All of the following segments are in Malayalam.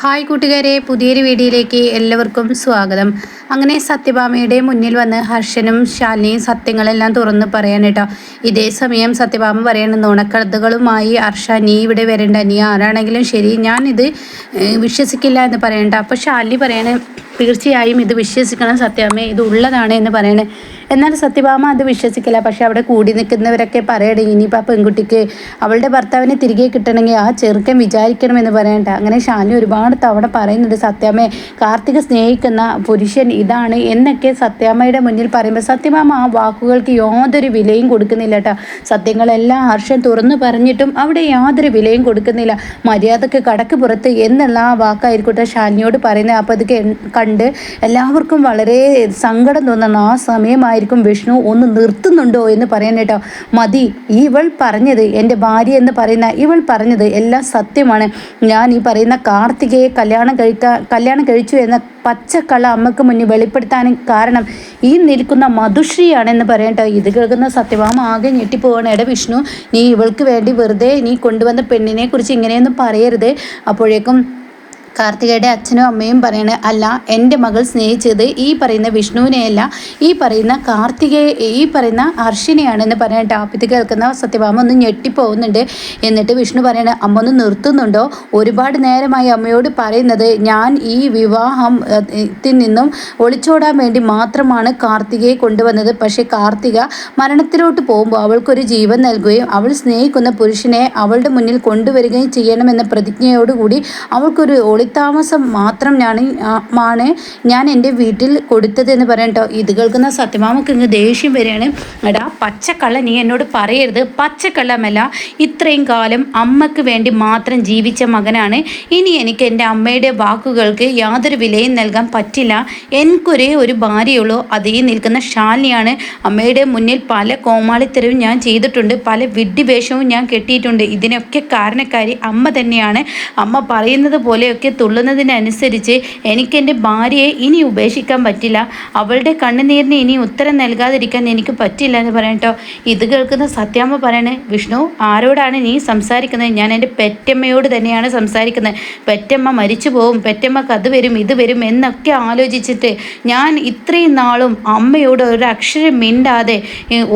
ഹായ് കൂട്ടുകാരെ പുതിയൊരു വീഡിയോയിലേക്ക് എല്ലാവർക്കും സ്വാഗതം. അങ്ങനെ സത്യഭാമയുടെ മുന്നിൽ വന്ന് ഹർഷനും ശാലിനിയും സത്യങ്ങളെല്ലാം തുറന്ന് പറയാൻ കേട്ടോ. ഇതേ സമയം സത്യഭാമ പറയണ നുണക്കഥകളുമായി ഹർഷ നീ ഇവിടെ വരണ്ട. നീ ആരാണെങ്കിലും ശരി ഞാൻ ഇത് വിശ്വസിക്കില്ല എന്ന് പറയണ്ട അപ്പോൾ ശാലിനി പറയണേ തീർച്ചയായും ഇത് വിശ്വസിക്കണം സത്യാമ്മ ഇത് ഉള്ളതാണ് എന്ന് പറയണേ. എന്നാൽ സത്യഭാമ അത് വിശ്വസിക്കില്ല. പക്ഷെ അവിടെ കൂടി നിൽക്കുന്നവരൊക്കെ പറയണേ ഇനിയിപ്പോൾ ആ പെൺകുട്ടിക്ക് അവളുടെ ഭർത്താവിനെ തിരികെ കിട്ടണമെങ്കിൽ ആ ചെറുക്കൻ വിചാരിക്കണമെന്ന് പറയണ്ട. അങ്ങനെ ഷാനി ഒരുപാട് തവണ പറയുന്നുണ്ട് സത്യാമ്മയെ കാർത്തിക സ്നേഹിക്കുന്ന പുരുഷൻ ഇതാണ് എന്നൊക്കെ സത്യാമ്മയുടെ മുന്നിൽ പറയുമ്പോൾ സത്യഭാമ ആ വാക്കുകൾക്ക് യാതൊരു വിലയും കൊടുക്കുന്നില്ല കേട്ടോ. സത്യങ്ങളെല്ലാം ഹർഷൻ തുറന്നു പറഞ്ഞിട്ടും അവിടെ യാതൊരു വിലയും കൊടുക്കുന്നില്ല. മര്യാദയ്ക്ക് കടക്ക് പുറത്ത് എന്നുള്ള ആ വാക്കായിരിക്കട്ടെ ഷാനിയോട് പറയുന്നത്. അപ്പോൾ അത് കണ്ട് എല്ലാവർക്കും വളരെ സങ്കടം തോന്നുന്ന. ആ സമയമായിരിക്കും വിഷ്ണു. ഒന്ന് നിർത്തുന്നുണ്ടോ എന്ന് പറയാൻ കേട്ടോ. മതി ഇവൾ പറഞ്ഞത് എന്റെ ഭാര്യ എന്ന് പറയുന്ന ഇവൾ പറഞ്ഞത് എല്ലാം സത്യമാണ്. ഞാൻ ഈ പറയുന്ന കാർത്തികയെ കല്യാണം കഴിക്കാൻ കല്യാണം കഴിച്ചു എന്ന പച്ചക്കള അമ്മയ്ക്ക് മുന്നിൽ വെളിപ്പെടുത്താനും കാരണം ഈ നിൽക്കുന്ന മധുശ്രീയാണെന്ന് പറയട്ടോ ഇത് കേൾക്കുന്ന സത്യഭാമ ആകെ ഞെട്ടിപ്പോവാണ്. എടാ വിഷ്ണു നീ ഇവൾക്ക് വേണ്ടി വെറുതെ നീ കൊണ്ടുവന്ന പെണ്ണിനെ കുറിച്ച് ഇങ്ങനെയൊന്നും പറയരുത്. അപ്പോഴേക്കും കാർത്തികയുടെ അച്ഛനും അമ്മയും പറയണ അല്ല എന്റെ മകൾ സ്നേഹിച്ചത് ഈ പറയുന്ന വിഷ്ണുവിനെയല്ല. ഈ പറയുന്ന കാർത്തികയെ ഈ പറയുന്ന ഹർഷിനെയാണെന്ന് പറയട്ടെ ആപ്പിത് കേൾക്കുന്ന സത്യഭാമ ഒന്ന് ഞെട്ടിപ്പോകുന്നുണ്ട്. എന്നിട്ട് വിഷ്ണു പറയണ അമ്മ ഒന്ന് നിർത്തുന്നുണ്ടോ? ഒരുപാട് നേരമായി അമ്മയോട് പറയുന്നത് ഞാൻ ഈ വിവാഹം നിന്നും ഒളിച്ചോടാൻ വേണ്ടി മാത്രമാണ് കാർത്തികയെ കൊണ്ടുവന്നത്. പക്ഷേ കാർത്തിക മരണത്തിലോട്ട് പോകുമ്പോൾ അവൾക്കൊരു ജീവൻ നൽകുകയും അവൾ സ്നേഹിക്കുന്ന പുരുഷനെ അവളുടെ മുന്നിൽ കൊണ്ടുവരികയും ചെയ്യണമെന്ന പ്രതിജ്ഞയോടുകൂടി അവൾക്കൊരു ഒളിത്താമസം മാത്രം ഞാൻ ആണ് ഞാൻ എന്റെ വീട്ടിൽ കൊടുത്തത് എന്ന് പറയട്ടോ ഇത് കേൾക്കുന്ന സത്യമാമക്ക് ഇങ്ങ് ദേഷ്യം വരികയാണ്. എടാ പച്ചക്കള്ള നീ എന്നോട് പറയരുത്. പച്ചക്കള്ളമല്ല ഇത്രയും കാലം അമ്മയ്ക്ക് വേണ്ടി മാത്രം ജീവിച്ച മകനാണ്. ഇനി എനിക്ക് എന്റെ അമ്മയുടെ വാക്കുകൾക്ക് യാതൊരു വിലയും നൽകാൻ പറ്റില്ല. എനിക്കൊരേ ഒരു ഭാര്യയുള്ളൂ. അതേ നിൽക്കുന്ന ശാലിനിയാണ്. അമ്മയുടെ മുന്നിൽ പല കോമാളിത്തരവും ഞാൻ ചെയ്തിട്ടുണ്ട്. പല വിഡ്ഢിവേഷവും ഞാൻ കെട്ടിയിട്ടുണ്ട്. ഇതിനൊക്കെ കാരണക്കാരി അമ്മ തന്നെയാണ്. അമ്മ പറയുന്നത് പോലെയൊക്കെ തുള്ളുന്നതിനനുസരിച്ച് എനിക്ക് എന്റെ ഭാര്യയെ ഇനി ഉപേക്ഷിക്കാൻ പറ്റില്ല. അവളുടെ കണ്ണുനീരിന് ഇനി ഉത്തരം നൽകാതിരിക്കാൻ എനിക്ക് പറ്റില്ല എന്ന് പറയട്ടോ ഇത് കേൾക്കുന്ന സത്യാമ്മ പറയണേ വിഷ്ണു ആരോടാണ് നീ സംസാരിക്കുന്നത്? ഞാൻ എന്റെ പെറ്റമ്മയോട് തന്നെയാണ് സംസാരിക്കുന്നത്. പെറ്റമ്മ മരിച്ചു പോവും പെറ്റമ്മക്ക് അത് വരും ഇത് വരും എന്നൊക്കെ ആലോചിച്ചിട്ട് ഞാൻ ഇത്രയും നാളും അമ്മയോട് ഒരു അക്ഷരം മിണ്ടാതെ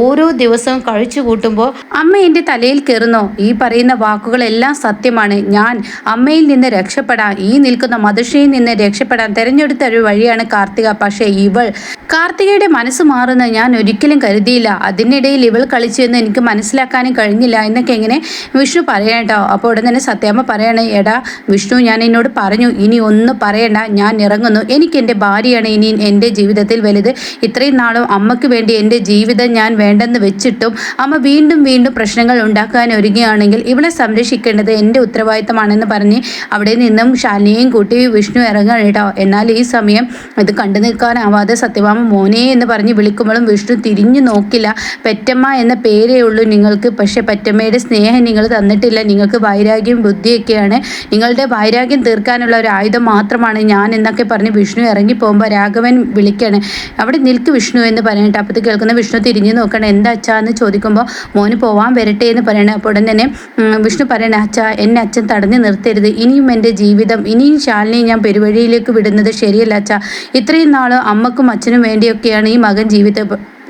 ഓരോ ദിവസവും കഴിച്ചു കൂട്ടുമ്പോൾ അമ്മ എന്റെ തലയിൽ കയറുന്നോ. ഈ പറയുന്ന വാക്കുകളെല്ലാം സത്യമാണ്. ഞാൻ അമ്മയിൽ നിന്ന് രക്ഷപ്പെടാൻ ഈ നിൽക്കുന്ന മധുഷയിൽ നിന്ന് രക്ഷപ്പെടാൻ തിരഞ്ഞെടുത്ത ഒരു വഴിയാണ് കാർത്തിക. പക്ഷേ ഇവൾ കാർത്തികയുടെ മനസ്സ് മാറുന്ന ഞാൻ ഒരിക്കലും കരുതിയില്ല. അതിനിടയിൽ ഇവൾ കളിച്ചു എന്ന് എനിക്ക് മനസ്സിലാക്കാനും കഴിഞ്ഞില്ല എന്നൊക്കെ എങ്ങനെ വിഷ്ണു പറയട്ടോ അപ്പോൾ ഉടൻ തന്നെ സത്യാമ്മ പറയണേ എടാ വിഷ്ണു ഞാൻ എന്നോട് പറഞ്ഞു ഇനി ഒന്നും പറയണ്ട. ഞാൻ ഇറങ്ങുന്നു. എനിക്ക് എന്റെ ഭാര്യയാണ് ഇനി എന്റെ ജീവിതത്തിൽ വലുത്. ഇത്രയും നാളും അമ്മയ്ക്ക് വേണ്ടി എന്റെ ജീവിതം ഞാൻ വേണ്ടെന്ന് വെച്ചിട്ടും അമ്മ വീണ്ടും വീണ്ടും പ്രശ്നങ്ങൾ ഉണ്ടാക്കാൻ ഒരുങ്ങുകയാണെങ്കിൽ ഇവളെ സംരക്ഷിക്കേണ്ടത് എന്റെ ഉത്തരവാദിത്തമാണെന്ന് പറഞ്ഞ് അവിടെ നിന്നും ശാലിനിയെയും കൂട്ടി വിഷ്ണു ഇറങ്ങുകയാണ് കേട്ടോ. എന്നാൽ ഈ സമയം ഇത് കണ്ടു നിൽക്കാനാവാതെ സത്യഭാമ മോനെ എന്ന് പറഞ്ഞ് വിളിക്കുമ്പോഴും വിഷ്ണു തിരിഞ്ഞു നോക്കില്ല. പെറ്റമ്മ എന്ന പേരേ ഉള്ളൂ നിങ്ങൾക്ക്. പക്ഷേ പെറ്റമ്മയുടെ സ്നേഹം നിങ്ങൾ തന്നിട്ടില്ല. നിങ്ങൾക്ക് വൈരാഗ്യം ബുദ്ധിയൊക്കെയാണ്. നിങ്ങളുടെ വൈരാഗ്യം തീർക്കാനുള്ള ഒരു ആയുധം മാത്രമാണ് ഞാൻ എന്നൊക്കെ പറഞ്ഞ് വിഷ്ണു ഇറങ്ങി പോകുമ്പോൾ രാഘവൻ വിളിക്കാണ്. അവിടെ നിൽക്ക് വിഷ്ണു എന്ന് പറഞ്ഞിട്ട് അപ്പത്ത് കേൾക്കുന്ന വിഷ്ണു തിരിഞ്ഞു നോക്കണം എന്താ അച്ഛാ എന്ന് ചോദിക്കുമ്പോൾ മോന് പോവാൻ വരട്ടെ എന്ന് പറയണേ. അപ്പോൾ ഉടൻ തന്നെ വിഷ്ണു പറയണേ അച്ഛാ എന്നെ അച്ഛൻ തടഞ്ഞു നിർത്തരുത്. ഇനിയും എന്റെ ജീവിതം ഇനിയും ശാലിനെ ഞാൻ പെരുവഴിയിലേക്ക് വിടുന്നത് ശരിയല്ല അച്ഛ. ഇത്രയും നാൾ അമ്മക്കും അച്ഛനും വേണ്ടിയൊക്കെയാണ് ഈ മകൻ ജീവിത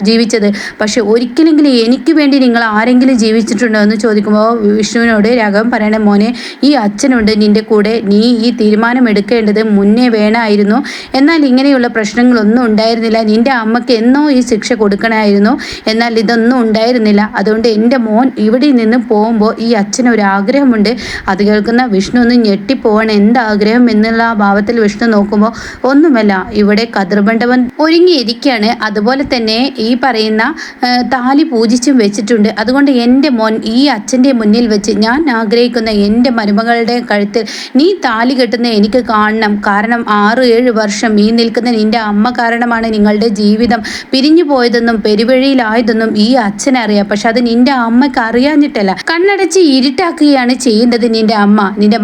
ജീവിച്ചത്. പക്ഷെ ഒരിക്കലെങ്കിലും എനിക്ക് വേണ്ടി നിങ്ങൾ ആരെങ്കിലും ജീവിച്ചിട്ടുണ്ടോ എന്ന് ചോദിക്കുമ്പോൾ വിഷ്ണുവിനോട് രാഘവൻ പറയണേ മോനെ ഈ അച്ഛനുണ്ട് നിന്റെ കൂടെ നീ ഈ തീരുമാനം എടുക്കേണ്ടത് മുന്നേ വേണമായിരുന്നു. എന്നാൽ ഇങ്ങനെയുള്ള പ്രശ്നങ്ങളൊന്നും ഉണ്ടായിരുന്നില്ല. നിന്റെ അമ്മയ്ക്ക് എന്നോ ഈ ശിക്ഷ കൊടുക്കണമായിരുന്നു. എന്നാൽ ഇതൊന്നും ഉണ്ടായിരുന്നില്ല. അതുകൊണ്ട് എന്റെ മോൻ ഇവിടെ നിന്ന് പോകുമ്പോൾ ഈ അച്ഛന് ഒരു ആഗ്രഹമുണ്ട്. അത് കേൾക്കുന്ന വിഷ്ണു ഒന്ന് ഞെട്ടിപ്പോവാണ്. എന്താഗ്രഹം എന്നുള്ള ആ ഭാവത്തിൽ വിഷ്ണു നോക്കുമ്പോൾ ഒന്നുമല്ല ഇവിടെ കതിർമണ്ഡപം ഒരുങ്ങിയിരിക്കുകയാണ്. അതുപോലെ തന്നെ ഈ പറയുന്ന ആ, താലി പൂജിച്ചും വെച്ചിട്ടുണ്ട്. അതുകൊണ്ട് എന്റെ മോൻ ഈ അച്ഛന്റെ മുന്നിൽ വെച്ച് ഞാൻ ആഗ്രഹിക്കുന്ന എന്റെ മരുമകളുടെ കഴുത്തിൽ നീ താലി കെട്ടുന്ന എനിക്ക് കാണണം. കാരണം ആറ് ഏഴ് വർഷം ഈ നിൽക്കുന്ന നിന്റെ അമ്മ കാരണമാണ് നിങ്ങളുടെ ജീവിതം പിരിഞ്ഞു പോയതെന്നും പെരുവഴിയിലായതെന്നും ഈ അച്ഛനറിയാം പക്ഷെ അത് നിന്റെ അമ്മയ്ക്ക് അറിയാഞ്ഞിട്ടല്ല. കണ്ണടച്ച് ഇരുട്ടാക്കുകയാണ് ചെയ്യുന്നത് നിന്റെ അമ്മ. നിന്റെ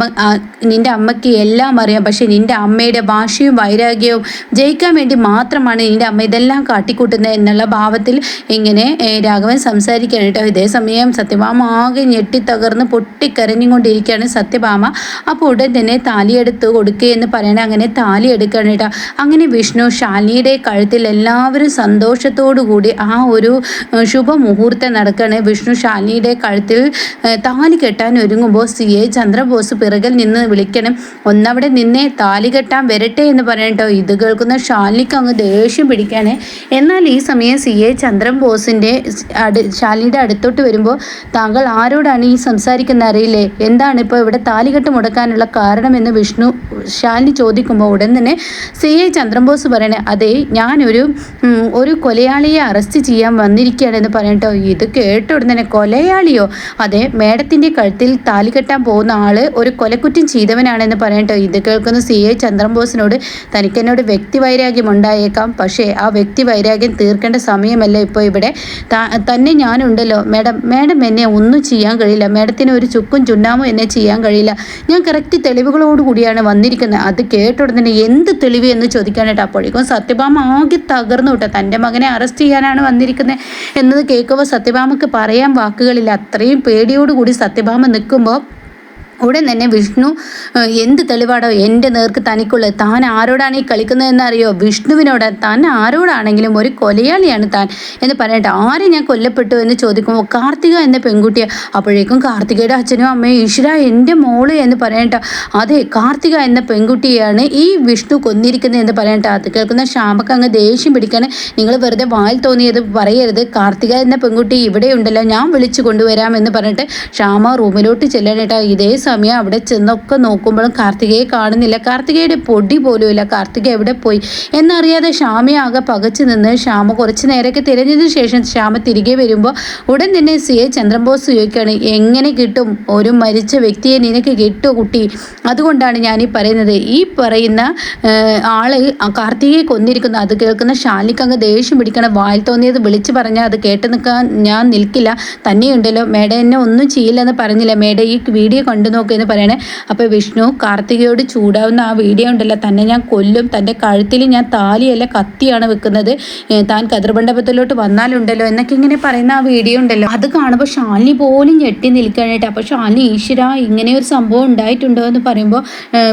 നിന്റെ അമ്മയ്ക്ക് എല്ലാം അറിയാം. പക്ഷെ നിന്റെ അമ്മയുടെ ഭാഷയും വൈരാഗ്യവും ജയിക്കാൻ വേണ്ടി മാത്രമാണ് നിന്റെ അമ്മ ഇതെല്ലാം കാട്ടിക്കൂട്ടുന്നത് എന്നുള്ള ഭാവത്തിൽ ഇങ്ങനെ രാഘവൻ സംസാരിക്കുകയാണ് കേട്ടോ. ഇതേ സമയം സത്യഭാമ ആകെ ഞെട്ടിത്തകർന്ന് പൊട്ടിക്കരഞ്ഞുകൊണ്ടിരിക്കുകയാണ് സത്യഭാമ. അപ്പോൾ ഉടൻ തന്നെ താലിയെടുത്ത് കൊടുക്കുക എന്ന് പറയണ അങ്ങനെ താലി എടുക്കുകയാണ് കേട്ടോ. അങ്ങനെ വിഷ്ണു ശാലിനിയുടെ കഴുത്തിൽ എല്ലാവരും സന്തോഷത്തോടു കൂടി ആ ഒരു ശുഭമുഹൂർത്തം നടക്കുകയാണ്. വിഷ്ണു ശാലിനിയുടെ കഴുത്തിൽ താലി കെട്ടാൻ ഒരുങ്ങുമ്പോൾ സി. എ. ചന്ദ്രബോസ് പിറകിൽ നിന്ന് വിളിക്കണം. ഒന്നവിടെ നിന്നെ താലി കെട്ടാൻ വരട്ടെ എന്ന് പറയട്ടോ ഇത് കേൾക്കുന്ന ശാലിനിക്ക് അങ്ങ് ദേഷ്യം പിടിക്കാണ് എന്നാൽ ഈ സമയം സി എ ചന്ദ്രൻ ബോസിന്റെ അടു ശാലിനിയുടെ അടുത്തോട്ട് വരുമ്പോൾ താങ്കൾ ആരോടാണ് ഈ സംസാരിക്കുന്ന അറിയില്ലേ? എന്താണ് ഇപ്പോൾ ഇവിടെ താലികെട്ട് മുടക്കാനുള്ള കാരണമെന്ന് വിഷ്ണു ശാലിനി ചോദിക്കുമ്പോൾ ഉടൻ തന്നെ സി എ ചന്ദ്രൻ ബോസ് പറയണേ അതെ ഞാനൊരു ഒരു കൊലയാളിയെ അറസ്റ്റ് ചെയ്യാൻ വന്നിരിക്കുകയാണ് എന്ന് പറയട്ടോ ഇത് കേട്ട ഉടൻ തന്നെ കൊലയാളിയോ? അതെ മേഡത്തിന്റെ കഴുത്തിൽ താലി കെട്ടാൻ പോകുന്ന ആൾ ഒരു കൊലക്കുറ്റം ചെയ്തവനാണെന്ന് പറയട്ടോ ഇത് കേൾക്കുന്ന സി എ ചന്ദ്രൻ ബോസിനോട് തനിക്കെന്നോട് വ്യക്തി വൈരാഗ്യം ഉണ്ടായേക്കാം. പക്ഷേ ആ വ്യക്തി വൈരാഗ്യം തീർക്കേണ്ട സമയമല്ല ഇപ്പോൾ ഇവിടെ? തന്നെ ഞാനുണ്ടല്ലോ. മേഡം മേഡം എന്നെ ഒന്നും ചെയ്യാൻ കഴിയില്ല. മേഡത്തിന് ഒരു ചുക്കും ചുണ്ണാമോ എന്നെ ചെയ്യാൻ കഴിയില്ല. ഞാൻ കറക്റ്റ് തെളിവുകളോടുകൂടിയാണ് വന്നിരിക്കുന്നത്. അത് കേട്ട ഉടനെ എന്ത് തെളിവ് എന്ന് ചോദിക്കാനായിട്ട് അപ്പോഴേക്കും സത്യഭാമ ആകെ തകർന്നു വിട്ട തന്റെ മകനെ അറസ്റ്റ് ചെയ്യാനാണ് വന്നിരിക്കുന്നത് എന്നത് കേൾക്കുമ്പോൾ സത്യഭാമക്ക് പറയാൻ വാക്കുകളില്ല. അത്രയും പേടിയോടുകൂടി സത്യഭാമ നിൽക്കുമ്പോൾ ഉടൻ തന്നെ വിഷ്ണു എന്ത് തെളിവാടോ എന്റെ നേർക്ക് തനിക്കുള്ളത്? താൻ ആരോടാണ് ഈ കളിക്കുന്നതെന്ന് അറിയോ വിഷ്ണുവിനോട് താൻ ആരോടാണെങ്കിലും ഒരു കൊലയാളിയാണ് താൻ എന്ന് പറയട്ടെ ആരെ ഞാൻ കൊല്ലപ്പെട്ടു എന്ന് ചോദിക്കുമ്പോൾ കാർത്തിക എന്ന പെൺകുട്ടിയെ അപ്പോഴേക്കും കാർത്തികയുടെ അച്ഛനും അമ്മയും ഈശ്വര എന്റെ മോൾ എന്ന് പറയട്ടെ അതെ കാർത്തിക എന്ന പെൺകുട്ടിയാണ് ഈ വിഷ്ണു കൊന്നിരിക്കുന്നത് എന്ന് പറയട്ടെ അത് കേൾക്കുന്ന ശ്യാമക്ക് അങ്ങ് ദേഷ്യം പിടിക്കാണ് നിങ്ങൾ വെറുതെ വായിൽ തോന്നിയത് പറയരുത്. കാർത്തിക എന്ന പെൺകുട്ടി ഇവിടെ ഉണ്ടല്ലോ ഞാൻ വിളിച്ചു കൊണ്ടുവരാം എന്ന് പറഞ്ഞിട്ട് ക്ഷാമ റൂമിലോട്ട് ചെല്ലാനായിട്ട് ഇതേ സമയം അവിടെ ചെന്നൊക്കെ നോക്കുമ്പോഴും കാർത്തികയെ കാണുന്നില്ല. കാർത്തികയുടെ പൊടി പോലും ഇല്ല കാർത്തിക എവിടെ പോയി? എന്നറിയാതെ ശ്യാമയാകെ പകച്ചു നിന്ന് ശ്യാമ കുറച്ച് നേരമൊക്കെ തിരഞ്ഞതിന് ശേഷം ശ്യാമ തിരികെ വരുമ്പോൾ ഉടൻ തന്നെ സി എ ചന്ദ്രബോസ് ചോദിക്കുകയാണ് എങ്ങനെ കിട്ടും? ഒരു മരിച്ച വ്യക്തിയെ നിനക്ക് കിട്ടുമോ കുട്ടി? അതുകൊണ്ടാണ് ഞാൻ ഈ പറയുന്നത്. ഈ പറയുന്ന ആൾ കാർത്തികയെ കൊന്നിരിക്കുന്നു. അത് കേൾക്കുന്ന ഷാലിക്ക് അങ്ങ് ദേഷ്യം പിടിക്കണം. വായിൽ തോന്നിയത് വിളിച്ചു പറഞ്ഞാൽ അത് കേട്ട് നിൽക്കാൻ ഞാൻ നിൽക്കില്ല. തന്നെയുണ്ടല്ലോ. മേഡ എന്നെ ഒന്നും ചെയ്യില്ലെന്ന് പറഞ്ഞില്ല. മേഡ ഈ വീഡിയോ കണ്ടു നോക്കുക എന്ന് പറയണേ. അപ്പോൾ വിഷ്ണു കാർത്തികയോട് ചൂടാവുന്ന ആ വീഡിയോ ഉണ്ടല്ലോ. തന്നെ ഞാൻ കൊല്ലും. തന്റെ കഴുത്തിൽ ഞാൻ താലിയല്ല കത്തിയാണ് വെക്കുന്നത്. താൻ കതിർമണ്ഡപത്തിലോട്ട് വന്നാലുണ്ടല്ലോ എന്നൊക്കെ ഇങ്ങനെ പറയുന്ന ആ വീഡിയോ ഉണ്ടല്ലോ. അത് കാണുമ്പോൾ ഷാലിനി പോലും ഞെട്ടി നിൽക്കാനായിട്ട് അപ്പോൾ ഷാലിനി ഈശ്വര ഇങ്ങനെ ഒരു സംഭവം ഉണ്ടായിട്ടുണ്ടോ എന്ന് പറയുമ്പോൾ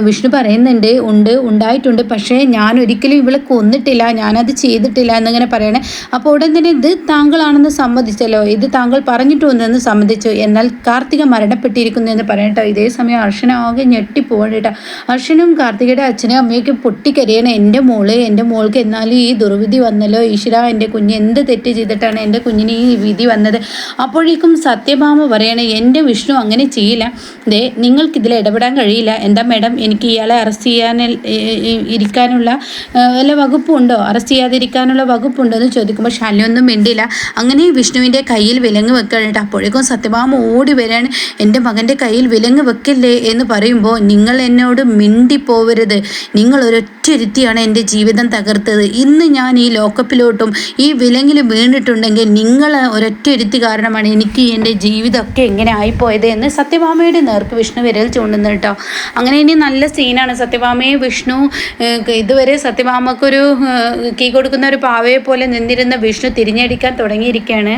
വിഷ്ണു പറയുന്നുണ്ട് ഉണ്ട് ഉണ്ടായിട്ടുണ്ട്. പക്ഷേ ഞാൻ ഒരിക്കലും ഇവളെ കൊന്നിട്ടില്ല ഞാനത് ചെയ്തിട്ടില്ല എന്നിങ്ങനെ പറയണേ. അപ്പോൾ ഉടൻ തന്നെ ഇത് താങ്കളാണെന്ന് സമ്മതിച്ചല്ലോ. ഇത് താങ്കൾ പറഞ്ഞിട്ടുണ്ടെന്ന് സമ്മതിച്ചു. എന്നാൽ കാർത്തിക മരണപ്പെട്ടിരിക്കുന്നു എന്ന് പറയട്ടോ ഇതേ സമയം അർഷനാകെ ഞെട്ടിപ്പോവാണ് കേട്ടോ. അർഷനും കാർത്തികയുടെ അച്ഛനും അമ്മയൊക്കെ പൊട്ടിക്കരയാണ്. എന്റെ മോൾ എന്റെ മോൾക്ക് എന്നാലും ഈ ദുർവിധി വന്നല്ലോ. ഈശ്വര എന്റെ കുഞ്ഞ് എന്ത് തെറ്റ് ചെയ്തിട്ടാണ് എന്റെ കുഞ്ഞിന് ഈ വിധി വന്നത്? അപ്പോഴേക്കും സത്യഭാമ പറയണേ എന്റെ വിഷ്ണു അങ്ങനെ ചെയ്യില്ല. ദേ നിങ്ങൾക്കിതിൽ ഇടപെടാൻ കഴിയില്ല. എന്താ മേഡം എനിക്ക് ഇയാളെ അറസ്റ്റ് ചെയ്യാൻ ഇരിക്കാനുള്ള വല്ല വകുപ്പുണ്ടോ? അറസ്റ്റ് ചെയ്യാതിരിക്കാനുള്ള വകുപ്പുണ്ടോ എന്ന് ചോദിക്കുമ്പോൾ ശല്യമൊന്നും മിണ്ടില്ല. അങ്ങനെ വിഷ്ണുവിന്റെ കയ്യിൽ വിലങ്ങ് വെക്കാനായിട്ട് അപ്പോഴേക്കും സത്യഭാമ ഓടി വരാണ്. എന്റെ മകന്റെ കയ്യിൽ വിലങ്ങ് വെക്കല്ലേ എന്ന് പറയുമ്പോൾ നിങ്ങൾ എന്നോട് മിണ്ടിപ്പോവരുത്. നിങ്ങൾ ഒരൊറ്റരുത്തിയാണ് എന്റെ ജീവിതം തകർത്തത്. ഇന്ന് ഞാൻ ഈ ലോക്കപ്പിലോട്ടും ഈ വിലങ്ങിൽ വീണിട്ടുണ്ടെങ്കിൽ നിങ്ങൾ ഒരൊറ്റരുത്തി കാരണമാണ് എനിക്ക് എന്റെ ജീവിതമൊക്കെ എങ്ങനെ ആയിപ്പോയത് എന്ന് സത്യഭാമയുടെ നേർക്ക് വിഷ്ണു വിരൽ ചൂണ്ടുന്നു കേട്ടോ. അങ്ങനെ ഇനി നല്ല സീനാണ് സത്യഭാമയെ വിഷ്ണു ഇതുവരെ സത്യഭാമക്കൊരു കീ കൊടുക്കുന്ന ഒരു പാവയെ പോലെ നിന്നിരുന്ന വിഷ്ണു തിരിഞ്ഞടിക്കാൻ തുടങ്ങിയിരിക്കുകയാണ്.